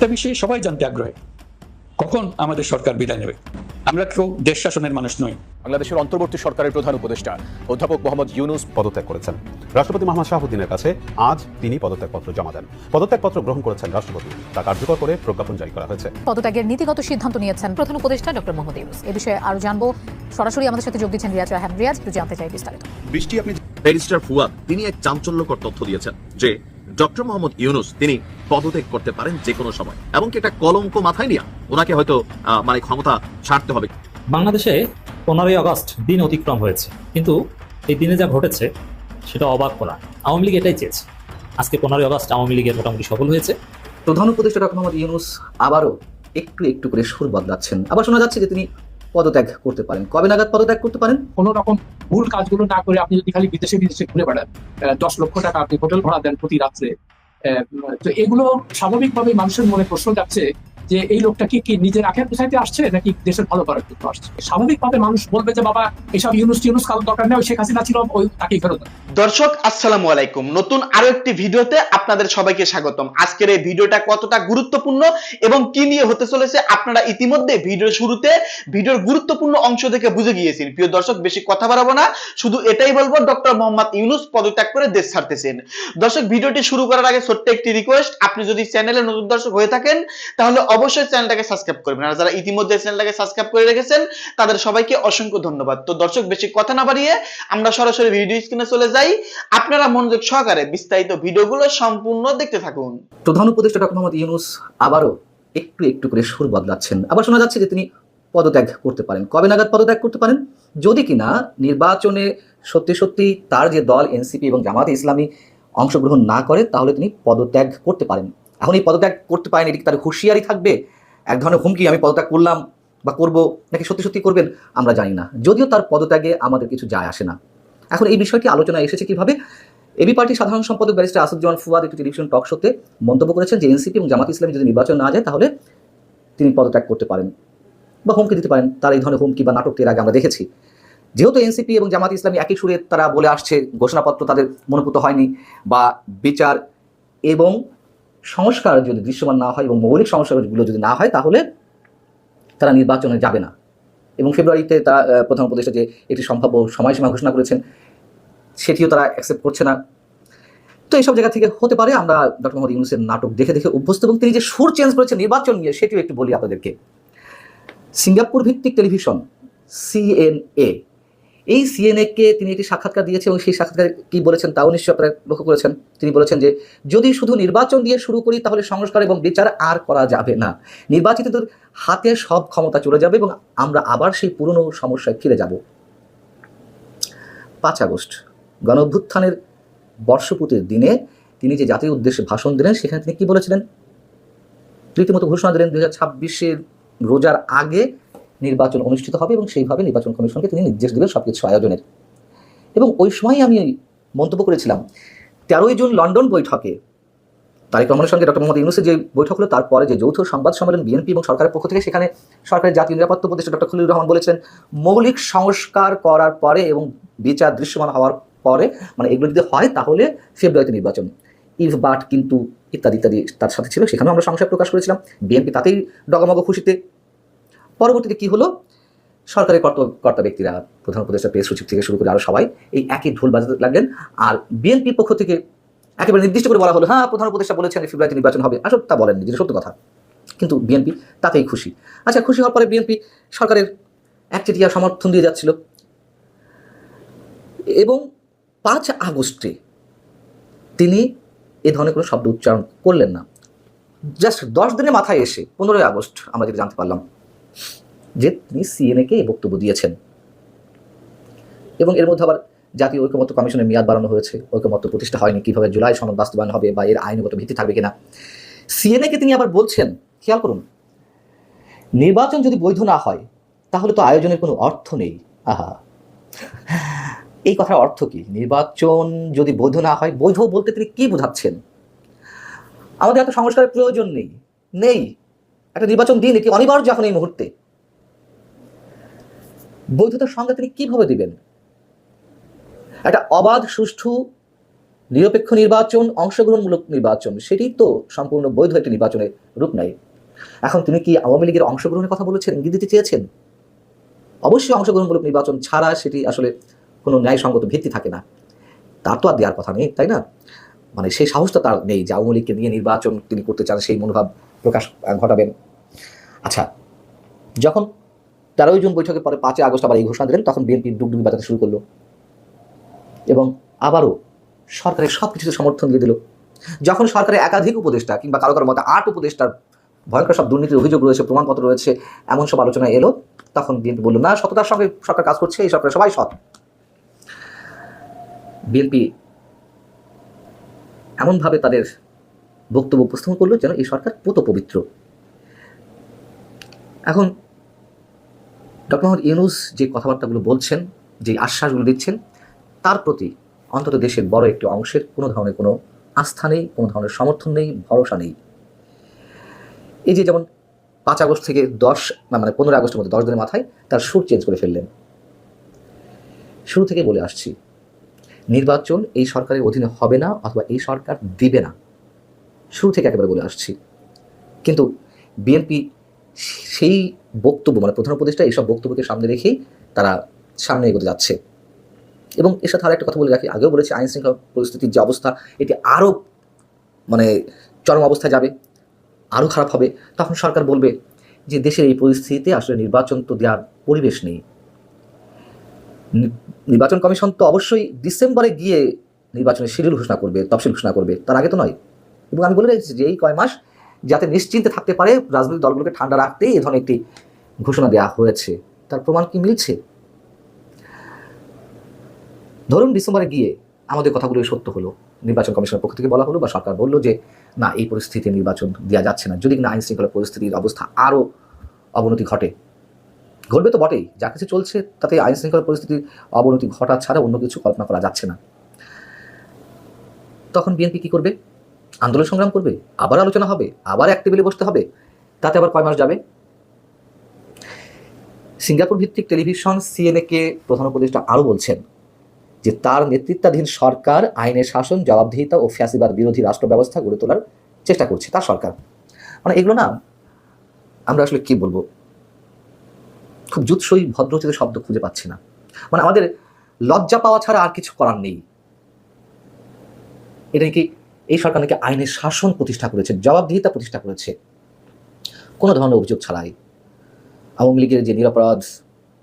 একটা বিষয়ে সবাই জানতে আগ্রহী। কখন আমাদের সরকার বিদায় নেবে? আমরা কেউ দেশ শাসনের মানুষ নই। বাংলাদেশের অন্তর্বর্তী সরকারের প্রধান উপদেষ্টা অধ্যাপক মোহাম্মদ ইউনুস পদত্যাগ করেছেন। রাষ্ট্রপতি মোহাম্মদ শাহাবুদ্দিনের কাছে আজ তিনি পদত্যাগপত্র জমা দেন। পদত্যাগপত্র গ্রহণ করেছেন রাষ্ট্রপতি। তা কার্যকর করে প্রজ্ঞাপন জারি করা হয়েছে। পদত্যাগের নীতিগত সিদ্ধান্ত নিয়েছেন প্রধান উপদেষ্টা ডক্টর মোহাম্মদ ইউনুস। এ বিষয়ে আরও জানব। সরাসরি আমাদের সাথে যোগ দিচ্ছেন রিয়াজ রাহান। রিয়াজ একটু জানতে চাই বিস্তারিত। বৃষ্টি আপনি ব্যারিস্টার ফুয়াদ তিনি এক চাঞ্চল্যকর তথ্য দিয়েছেন যে ডক্টর মোহাম্মদ ইউনুস তিনি পদত্যাগ করতে পারেন যে কোনো সময়। এমনকি একটা কলঙ্ক মাথায় নিয়ে ওনাকে হয়তো মানে ক্ষমতা ছাড়তে হবে। বাংলাদেশে পনেরোই আগস্ট দিন অতিক্রম হয়েছে। কিন্তু এই দিনে যা ঘটেছে সেটা অবাক করা। আওয়ামী লীগ এটাই চেয়েছে। আজকে পনেরোই আগস্ট আওয়ামী লীগের মোটামুটি সফল হয়েছে। প্রধান উপদেষ্টা ডক্টর মোহাম্মদ ইউনুস আবারও একটু একটু করে সুর বদলাচ্ছেন। আবার শোনা যাচ্ছে যে তিনি পদত্যাগ করতে পারেন। কবে নাগাদ পদত্যাগ করতে পারেন? কোনো রকম ভুল কাজগুলো না করে আপনি যদি খালি বিদেশে বিদেশে ঘুরে বেড়ান দশ লক্ষ টাকা আপনি হোটেল ভাড়া দেন প্রতি রাত্রে তো এগুলো স্বাভাবিকভাবে মানুষের মনে প্রশ্ন যাচ্ছে যে এই লোকটা কি কি নিজের আখের পোষাইতে আসছে নাকি দেশের ভালো করার জন্য আসছে? স্বাভাবিকভাবে মানুষ বলবে যে, বাবা, এসব ইউনুস টিউনুস কারোর দরকার নেই শেখ হাসিনা ছিল, ওই তাকেই ফেরত দর্শক, আসসালামু আলাইকুম। নতুন আরও একটি ভিডিওতে আপনাদের সবাইকে স্বাগতম। আজকের এই ভিডিওটা কতটা গুরুত্বপূর্ণ এবং কি নিয়ে হতে চলেছে আপনারা ইতিমধ্যে ভিডিওর শুরুতে ভিডিওর গুরুত্বপূর্ণ অংশ থেকে বুঝে গিয়েছেন। প্রিয় দর্শক, বেশি কথা বাড়াবো না। শুধু এটাই বলব, ডক্টর মোহাম্মদ ইউনুস পদত্যাগ করে দেশ ছাড়তেছেন। দর্শক, ভিডিওটি শুরু করার আগে ছোট্ট একটি রিকোয়েস্ট আপনি যদি চ্যানেলে নতুন দর্শক হয়ে থাকেন, তাহলে অবশ্যই চ্যানেলটাকে সাবস্ক্রাইব করবেন। আর যারা ইতিমধ্যে চ্যানেলটাকে সাবস্ক্রাইব করে রেখেছেন, তাদের সবাইকে অসংখ্য ধন্যবাদ। তো দর্শক, বেশি কথা না বাড়িয়ে আমরা সরাসরি ভিডিও স্ক্রিনে চলে যাই। আপনারা মনোযোগ সহকারে বিস্তারিত ভিডিওগুলো সম্পূর্ণ দেখতে থাকুন। প্রধান উপদেষ্টা ডক্টর মোহাম্মদ ইউনুস আবারও একটু একটু করে সুর বদলাচ্ছেন। আবার শোনা যাচ্ছে যে তিনি পদত্যাগ করতে পারেন। কবে নাগাদ পদত্যাগ করতে পারেন? যদি কিনা নির্বাচনে সত্যি সত্যি তার যে দল এনসিপি এবং জামাতে ইসলামী অংশগ্রহণ না করে, তাহলে তিনি পদত্যাগ করতে পারেন। এখন এই পদত্যাগ করতে পারেন, এটি তার হুঁশিয়ারি থাকবে? এক ধরনের হুমকি, আমি পদত্যাগ করলাম বা করব, নাকি সত্যি সত্যি করবেন? আমরা জানি না। যদিও তার পদত্যাগে আমাদের কিছু যায় আসে না। এখন এই বিষয়টি আলোচনায় এসেছে কীভাবে? এবি পার্টির সাধারণ সম্পাদক ব্যারিস্টার আসাদুজ্জামান ফুয়াদ একটি টেলিভিশন টক শোতে মন্তব্য করেছেন যে এনসিপি এবং জামাত ইসলামী যদি নির্বাচন না যায়, তাহলে তিনি পদত্যাগ করতে পারেন বা হুমকি দিতে পারেন। তার এই ধরনের হুমকি বা নাটক এর আগে আমরা দেখেছি। যেহেতু এনসিপি এবং জামাত ইসলামী একই সুরে তারা বলে আসছে, ঘোষণাপত্র তাদের মনোভূত হয়নি বা বিচার এবং সংস্কার যদি দৃশ্যমান না হয় এবং মৌলিক সংস্কারগুলো যদি না হয়, তাহলে তারা নির্বাচনে যাবে না। এবং ফেব্রুয়ারিতে তারা প্রধান উপদেষ্টা যে একটি সম্ভাব্য সময়সীমা ঘোষণা করেছেন, সেটিও তারা অ্যাকসেপ্ট করছে না। তো এইসব জায়গা থেকে হতে পারে, আমরা ডক্টর মোহাম্মদ ইউনুসের নাটক দেখে দেখে অভ্যস্ত এবং তিনি যে সুর চেঞ্জ করেছেন, নির্বাচন নিয়ে, সেটিও একটু বলি আপনাদেরকে। সিঙ্গাপুর ভিত্তিক টেলিভিশন সিএনএ এই সিএনএ কে তিনি একটি সাক্ষাৎকার দিয়েছেন এবং সেই সাক্ষাৎকার কি বলেছেন তাও নিশ্চয়ই আপনারা লক্ষ্য করেছেন। তিনি বলেছেন যে, যদি শুধু নির্বাচন দিয়ে শুরু করি তাহলে সংস্কার এবং বিচার আর করা যাবে না। নির্বাচিতদের হাতে সব ক্ষমতা চলে যাবে এবং আমরা আবার সেই পুরনো সমস্যায় ফিরে যাব। পাঁচ আগস্ট গণ অভ্যুত্থানের বর্ষপূর্তির দিনে তিনি যে জাতির উদ্দেশ্যে ভাষণ দিলেন, সেখানে তিনি কি বলেছিলেন? রীতিমতো ঘোষণা দিলেন, দুই হাজার ছাব্বিশের রোজার আগে নির্বাচন অনুষ্ঠিত হবে এবং সেইভাবে নির্বাচন কমিশনকে তিনি নির্দেশ দেবেন সব কিছু আয়োজনের। এবং ওই সময় আমি মন্তব্য করেছিলাম, তেরোই জুন লন্ডন বৈঠকে। তারেক রহমানের সঙ্গে ডক্টর মোহাম্মদ ইউনুসের যে বৈঠক হলো, তারপরে যে যৌথ সংবাদ সম্মেলন বিএনপি এবং সরকারের পক্ষ থেকে, সেখানে সরকারের জাতীয় নিরাপত্তা উপদেষ্টা ডক্টর খলিলুর রহমান বলেছেন, মৌলিক সংস্কার করার পরে এবং বিচার দৃশ্যমান হওয়ার পরে মানে এগুলো যদি হয় তাহলে ফেব্রুয়ারিতে নির্বাচন। ইফ বাট কিন্তু ইত্যাদি ইত্যাদি তার সাথে ছিল, সেখানেও আমরা সংশয় প্রকাশ করেছিলাম। বিএনপি তাতেই ডগমগ খুশিতে পরবর্তীতে কি হলো? সরকারের কর্ত ব্যক্তিরা, প্রধান উপদেষ্টা, প্রেস সচিব থেকে শুরু করে আরও সবাই এই একই ঢোল বাজাতে লাগলেন। আর বিএনপির পক্ষ থেকে একেবারে নির্দিষ্ট করে বলা হলো হ্যাঁ প্রধান উপদেষ্টা বলেছেন ফেব্রুয়ারিতে নির্বাচন হবে। আসলে তা বলেননি, যেটা সত্য কথা। কিন্তু বিএনপি তাতেই খুশি। আচ্ছা খুশি হওয়ার পরে বিএনপি সরকারের একচেটিয়া সমর্থন দিয়ে যাচ্ছিল। এবং পাঁচ আগস্টে তিনি এ ধরনের কোনো শব্দ উচ্চারণ করলেন না। জাস্ট দশ দিনের মাথায় এসে, পনেরোই আগস্ট আমরা যেটা জানতে পারলাম যে তিনি সিএনএকে এই বক্তব্য দিয়েছেন। এবং এর মধ্যে আবার জাতীয় ঐক্যমত্য কমিশনের মেয়াদ বাড়ানো হয়েছে। ঐক্যমত্য প্রতিষ্ঠা হয়নি। কীভাবে জুলাই সনদ বাস্তবায়ন হবে বা এর আইনগত ভিত্তি থাকবে কিনা? সিএনএকে তিনি আবার বলছেন, খেয়াল করুন, নির্বাচন যদি বৈধ না হয়, তাহলে তো আয়োজনের কোনো অর্থ নেই। আহা। এই কথার অর্থ কি? নির্বাচন যদি বৈধ না হয়, বৈধ বলতে তিনি কি বোঝাচ্ছেন? আমাদের এত সংস্কারের প্রয়োজন নেই। নেই। একটা নির্বাচন দিন এটি অনিবার্য এখন এই মুহূর্তে। বৈধতার সংজ্ঞা তিনি কীভাবে দিবেন? একটা অবাধ, সুষ্ঠু, নিরপেক্ষ নির্বাচন, অংশগ্রহণমূলক নির্বাচন, সেটি তো সম্পূর্ণ বৈধ একটি নির্বাচনের রূপ নেয়। এখন তিনি কি আওয়ামী লীগের অংশগ্রহণের কথা বলেছেন, ইঙ্গিত দিতে চেয়েছেন? অবশ্যই অংশগ্রহণমূলক নির্বাচন ছাড়া সেটি আসলে কোনো ন্যায়সঙ্গত ভিত্তি থাকে না। তার তো আর দেওয়ার কথা নেই, তাই না? মানে সেই সাহসটা তার নেই যে আওয়ামী লীগকে নিয়ে নির্বাচন তিনি করতে চান, সেই মনোভাব প্রকাশ ঘটাবেন। আচ্ছা যখন তেরোই জুন বৈঠকের পরে পাঁচই আগস্ট আবার এই ঘোষণা দিলেন, তখন বিএনপি ডুগডুগি বাজাতে শুরু করল। এবং আবারও সরকারের সব কিছুতে সমর্থন দিয়ে দিল। যখন সরকারের একাধিক উপদেষ্টা কিংবা কারও কারও মতে আট উপদেষ্টার ভয়ঙ্কর সব দুর্নীতির অভিযোগ রয়েছে, প্রমাণপত্র রয়েছে, এমন সব আলোচনা এলো, তখন বিএনপি বলল, না, সততার সঙ্গে সরকার কাজ করছে, এই সরকার সবাই সৎ। বিএনপি এমনভাবে তাদের বক্তব্য উপস্থাপন করল যেন এই সরকার পুত পবিত্র এখন ডক্টর মোহাম্মদ ইউনুস যে কথাবার্তাগুলো বলছেন, যে আশ্বাসগুলো দিচ্ছেন, তার প্রতি অন্তত দেশের বড় একটি অংশের কোনো ধরনের কোনো আস্থা নেই, কোনো ধরনের সমর্থন নেই, ভরসা নেই। এই যে যেমন পাঁচ আগস্ট থেকে দশ মানে পনেরো আগস্টের মধ্যে, দশ দিনের মাথায় তার সুর চেঞ্জ করে ফেললেন। শুরু থেকে বলে আসছি, নির্বাচন এই সরকারের অধীনে হবে না অথবা এই সরকার দিবে না। শুরু থেকে একেবারে বলে আসছি। কিন্তু বিএনপি সেই বক্তব্য মানে প্রধান উপদেষ্টা এইসব বক্তব্যকে সামনে রেখেই তারা সামনে এগোতে যাচ্ছে। এবং এর সাথে একটা কথা বলে রাখি, আগেও বলেছি আইন শৃঙ্খলা পরিস্থিতির যে অবস্থা, এটি আরও মানে চরম অবস্থায় যাবে, আরও খারাপ হবে। তখন সরকার বলবে যে দেশের এই পরিস্থিতিতে আসলে নির্বাচন তো দেওয়ার পরিবেশ নেই। নির্বাচন কমিশন তো অবশ্যই ডিসেম্বরে গিয়ে নির্বাচনের শিডিউল ঘোষণা করবে, তফসিল ঘোষণা করবে, তার আগে তো নয়। এবং আমি বলে রেখেছি যে এই কয় মাস যাতে নিশ্চিন্তে থাকতে পারে রাজনৈতিক দলগুলোকে ঠান্ডা রাখতেই এ ধরনের একটি ঘোষণা দেওয়া হয়েছে। তার প্রমাণ কি মিলছে? ধরুন ডিসেম্বরে গিয়ে আমাদের কথাগুলো সত্য হলো। নির্বাচন কমিশনের পক্ষ থেকে বলা হলো বা সরকার বলল যে, না, এই পরিস্থিতিতে নির্বাচন দেওয়া যাচ্ছে না। যদি না আইন শৃঙ্খলা পরিস্থিতির অবস্থা আরও অবনতি ঘটে, ঘটবে তো বটেই। যা কিছু চলছে তাতে আইন শৃঙ্খলা পরিস্থিতির অবনতি ঘটা ছাড়া অন্য কিছু কল্পনা করা যাচ্ছে না। তখন বিএনপি কী করবে? আন্দোলন সংগ্রাম করবে, আবার আলোচনা হবে, আবার এক বসতে হবে, তাতে আবার কয় মাস যাবে? সিঙ্গাপুর ভিত্তিক টেলিভিশন সিএনএ কে প্রধান উপদেষ্টা আরও বলছেন যে তার নেতৃত্বাধীন সরকার আইনের শাসন, জবাবদিহিতা ও ফ্যাসিবাদ বিরোধী রাষ্ট্র ব্যবস্থা গড়ে তোলার চেষ্টা করছে তার সরকার। মানে এগুলো না, আমরা আসলে কি বলব? খুব জুৎসই ভদ্রচিত শব্দ খুঁজে পাচ্ছি না। মানে আমাদের লজ্জা পাওয়া ছাড়া আর কিছু করার নেই। এটা নাকি এই সরকার নাকি আইনের শাসন প্রতিষ্ঠা করেছে, জবাবদিহিতা প্রতিষ্ঠা করেছে। কোনো ধরনের অভিযোগ ছাড়াই আওয়ামী লীগের যে নিরাপরাধ,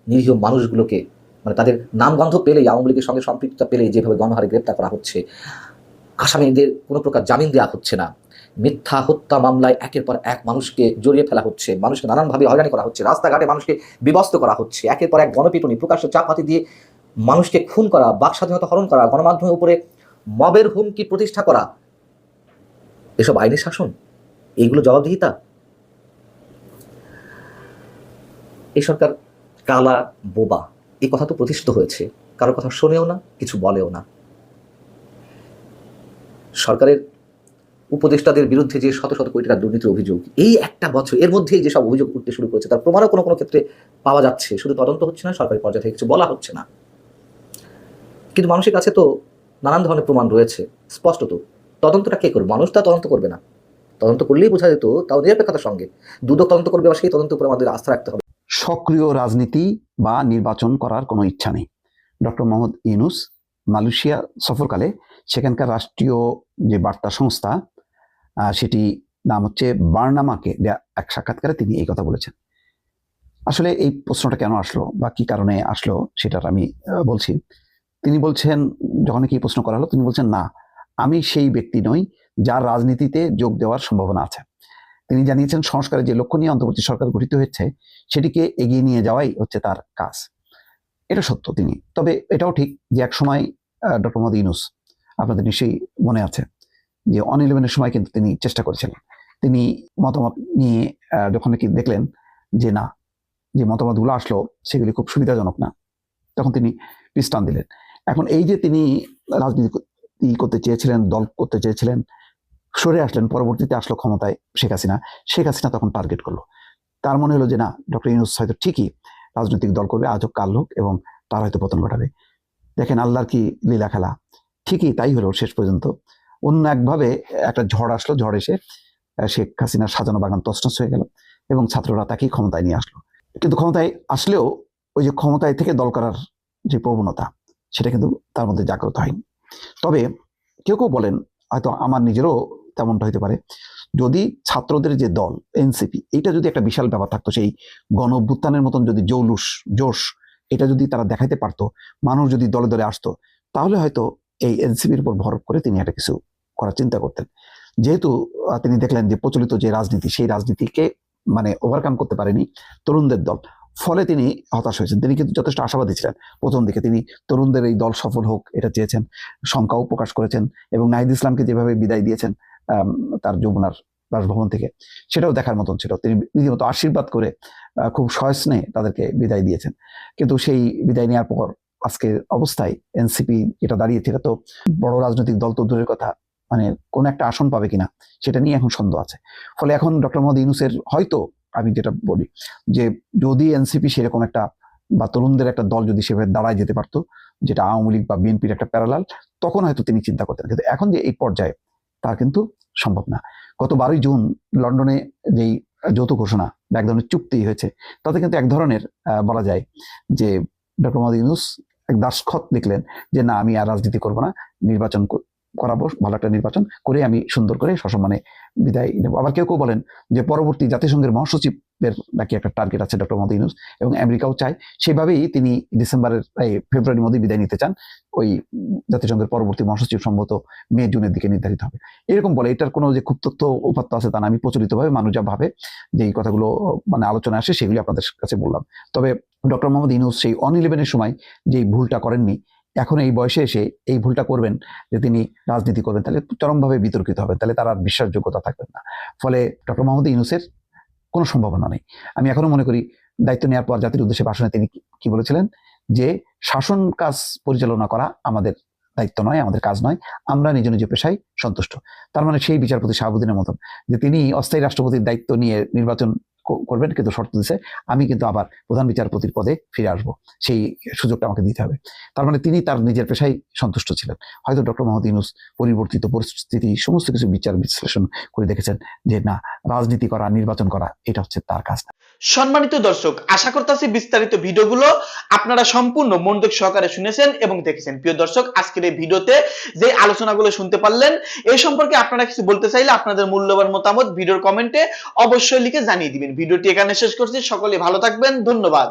নিরীহ মানুষগুলোকে মানে তাদের নামগন্ধ পেলেই, আওয়ামী লীগের সঙ্গে সম্পৃক্ততা পেলেই যেভাবে গণহারে গ্রেপ্তার করা হচ্ছে, আসামিদের কোনো প্রকার জামিন দেওয়া হচ্ছে না। মিথ্যা হত্যা মামলায় একের পর এক মানুষকে জড়িয়ে ফেলা হচ্ছে, মানুষকে নানানভাবে হয়রানি করা হচ্ছে, রাস্তাঘাটে মানুষকে বিবস্ত করা হচ্ছে, একের পর এক গণপিটুনি, প্রকাশ্য চাপাতি দিয়ে মানুষকে খুন করা বাক স্বাধীনতা হরণ করা, গণমাধ্যমের উপরে মবের হুমকি প্রতিষ্ঠা করা এসব আইনের শাসন? এইগুলো জবাবদিহিতা? এই সরকার কালা, বোবা এই কথা তো প্রতিষ্ঠিত হয়েছে। কারও কথা শোনেও না, কিছু বলেও না। সরকারের উপদেষ্টাদের বিরুদ্ধে যে শত শত কোটি টাকার দুর্নীতির অভিযোগ, এই একটা বছর, এর মধ্যেই যেসব অভিযোগ উঠতে শুরু করেছে, তার প্রমাণও কোনো কোনো ক্ষেত্রে পাওয়া যাচ্ছে। শুধু তদন্ত হচ্ছে না, সরকারি পর্যায়ে থেকে কিছু বলা হচ্ছে না। কিন্তু মানুষের কাছে তো নানান ধরনের প্রমাণ রয়েছে, স্পষ্টত। তদন্তটা কে করবে? মানুষ তা তদন্ত করবে না। তদন্ত করলেই বোঝা যেত তাও নিরপেক্ষতার সঙ্গে। দুদক তদন্ত করবে বা সেই তদন্তের উপর আমাদের আস্থা রাখতে হবে। সক্রিয় রাজনীতি বা নির্বাচন করার কোনো ইচ্ছা নেই। ডক্টর মোহাম্মদ ইউনুস মালয়েশিয়া সফরকালে সেখানকার রাষ্ট্রীয় যে বার্তা সংস্থা সেটি নাম হচ্ছে বার্নামাকে দেয়া এক সাক্ষাৎকারে তিনি এই কথা বলেছেন। আসলে এই প্রশ্নটা কেন আসলো বা কি কারণে আসলো সেটার আমি বলছি। তিনি বলছেন, যখন কি প্রশ্ন করা হলো, তিনি বলছেন, না আমি সেই ব্যক্তি নই যার রাজনীতিতে যোগ দেওয়ার সম্ভাবনা আছে। তিনি জানিয়েছেন, সংস্কারের যে লক্ষ্য নিয়ে অন্তর্বর্তী সরকার গঠিত হয়েছে, সেটিকে এগিয়ে নিয়ে যাওয়াই হচ্ছে তার কাজ। এটা সত্য তিনি। তবে এটাও ঠিক যে এক সময় ডক্টর মোহাম্মদ ইউনুস, আপনাদের নিশ্চয়ই মনে আছে, যে অন সময় কিন্তু তিনি চেষ্টা করেছিলেন। তিনি মতামত নিয়ে যখন নাকি দেখলেন যে না, যে মতামতগুলো আসলো, সেগুলি খুব সুবিধাজনক না, তখন তিনি পিস্টান দিলেন। এখন এই যে তিনি রাজনীতি ই করতে চেয়েছিলেন, দল করতে চেয়েছিলেন, সরে আসলেন, পরবর্তীতে আসলো ক্ষমতায় শেখ হাসিনা। শেখ হাসিনা তখন টার্গেট করল। তার মনে হলো যে না, ডক্টর ইউনুস হয়তো ঠিকই রাজনৈতিক দল করবে আজ হোক কাল হোক এবং তার হয়তো পতন ঘটাবে। দেখেন আল্লাহর কি লীলা খেলা। ঠিকই তাই হলো শেষ পর্যন্ত। অন্য একভাবে একটা ঝড় আসলো, ঝড় এসে শেখ হাসিনার সাজানো বাগান তছনছ হয়ে গেল এবং ছাত্ররা তাকেই ক্ষমতায় নিয়ে আসলো। কিন্তু ক্ষমতায় আসলেও ওই যে ক্ষমতায় থেকে দল করার যে প্রবণতা, সেটা কিন্তু তার মধ্যে জাগ্রত হয়নি। তবে কেউ কেউ বলেন, হয়তো আমার নিজেরও তেমনটা হতে পারে, যদি ছাত্রদের যে দল, এনসিপি এটা যদি একটা বিশাল ব্যাপার থাকতো, সেই গণ অভ্যুত্থানের মতন যদি জৌলুস, জোশ, এটা যদি তারা দেখাইতে পারতো, মানুষ যদি দলে দলে আসতো, তাহলে হয়তো এই এনসিপির উপর ভর করে তিনি একটা কিছু করার চিন্তা করতেন। যেহেতু তিনি দেখলেন যে প্রচলিত যে রাজনীতি, সেই রাজনীতিকে মানে ওভারকাম করতে পারেনি তরুণদের দল। ফলে তিনি হতাশ হয়েছেন। তিনি কিন্তু যথেষ্ট আশাবাদী ছিলেন। প্রথম দিকে তিনি তরুণদের এই দল সফল হোক, এটা চেয়েছেন, শঙ্কাও প্রকাশ করেছেন এবং নাহিদ ইসলামকে যেভাবে বিদায় দিয়েছেন তার যমুনার বাসভবন থেকে, সেটাও দেখার মতন ছিল। তিনি রীতিমতো আশীর্বাদ করে খুব সয়স্নে তাদেরকে বিদায় দিয়েছেন। কিন্তু সেই বিদায় নেওয়ার পর আজকের অবস্থায় এনসিপি যেটা দাঁড়িয়েছে এটা তো বড় রাজনৈতিক দল তো দূরের কথা মানে কোন একটা আসন পাবে কিনা, সেটা নিয়ে এখন সন্দেহ আছে। ফলে এখন ডক্টর মোহাম্মদ ইউনুসের হয়তো আমি যেটা বলি, যে যদি এনসিপি সেরকম একটা বা তরুণদের একটা দল যদি সেভাবে দাঁড়ায় যেতে পারতো, যেটা আওয়ামী লীগ বা বিএনপির একটা প্যারালাল তখন হয়তো তিনি চিন্তা করতেন। কিন্তু এখন যে এই পর্যায়ে, তা কিন্তু সম্ভব না। গত বারোই জুন লন্ডনে যেই যৌথ ঘোষণা বা এক ধরনের চুক্তি হয়েছে, তাতে কিন্তু এক ধরনের বলা যায় যে ডক্টর মোহাম্মদ ইউনুস এক দাসখত লিখলেন যে, না, আমি আর রাজনীতি করব না, নির্বাচন করাবো, ভালো একটা নির্বাচন করে আমি সুন্দর করে সসম্মানে বিদায় নেব। আবার কেউ কেউ বলেন যে পরবর্তী জাতিসংঘের মহাসচিবের নাকি একটা টার্গেট আছে ডক্টর মোহাম্মদ ইউনুস এবং আমেরিকাও চায়, সেভাবেই তিনি ডিসেম্বরের ফেব্রুয়ারির মধ্যে বিদায় নিতে চান। ওই জাতিসংঘের পরবর্তী মহাসচিব সম্ভবত মে, জুনের দিকে নির্ধারিত হবে। এরকম বলে, এটার কোনো যে খুব তথ্য উপাত্ত আছে তা না, আমি প্রচলিতভাবে মানুষ যা ভাবে যে এই কথাগুলো মানে আলোচনা আসে সেগুলি আপনাদের কাছে বললাম। তবে ডক্টর মোহাম্মদ ইউনুস সেই অন ইলেভেনের সময় যে ভুলটা করেননি এখন এই বয়সে এসে এই ভুলটা করবেন যে তিনি রাজনীতি করবেন, তাহলে চরমভাবে বিতর্কিত হবে তাহলে তার আর বিশ্বাসযোগ্যতা থাকবে না। ফলে ডক্টর মোহাম্মদ ইউনুসের কোনো সম্ভাবনা নেই। আমি এখনও মনে করি দায়িত্ব নেওয়ার পর জাতির উদ্দেশ্যে ভাষণে তিনি কি- বলেছিলেন? যে শাসন কাজ পরিচালনা করা আমাদের দায়িত্ব নয়, আমাদের কাজ নয়, আমরা নিজ নিজ পেশায় সন্তুষ্ট। তার মানে সেই বিচারপতি শাহাবুদ্দিনের মতন যে তিনি অস্থায়ী রাষ্ট্রপতির দায়িত্ব নিয়ে নির্বাচন করবেন, কিন্তু শর্ত দিছে, আমি কিন্তু আবার প্রধান বিচারপতির পদে ফিরে আসব। সেই সুযোগটা আমাকে দিতে হবে। তার মানে তিনি তার নিজের পেশায় সন্তুষ্ট ছিলেন। হয়তো ডক্টর মোহাম্মদ ইউনুস পরিবর্তিত পরিস্থিতি, সমস্ত কিছু বিচার বিশ্লেষণ করে দেখেছেন যে, না, রাজনীতি করা, নির্বাচন করা, এটা হচ্ছে তার কাজ না। সম্মানিত দর্শক, আশা করতেছি বিস্তারিত ভিডিওগুলো আপনারা সম্পূর্ণ মনোযোগ সহকারে শুনেছেন এবং দেখেছেন। প্রিয় দর্শক, আজকের এই ভিডিওতে যে আলোচনাগুলো শুনতে পারলেন এই সম্পর্কে আপনারা কিছু বলতে চাইলে আপনাদের মূল্যবান মতামত ভিডিওর কমেন্টে অবশ্যই লিখে জানিয়ে দিবেন। ভিডিওটি এখানে শেষ করছি। সকলে ভালো থাকবেন। ধন্যবাদ।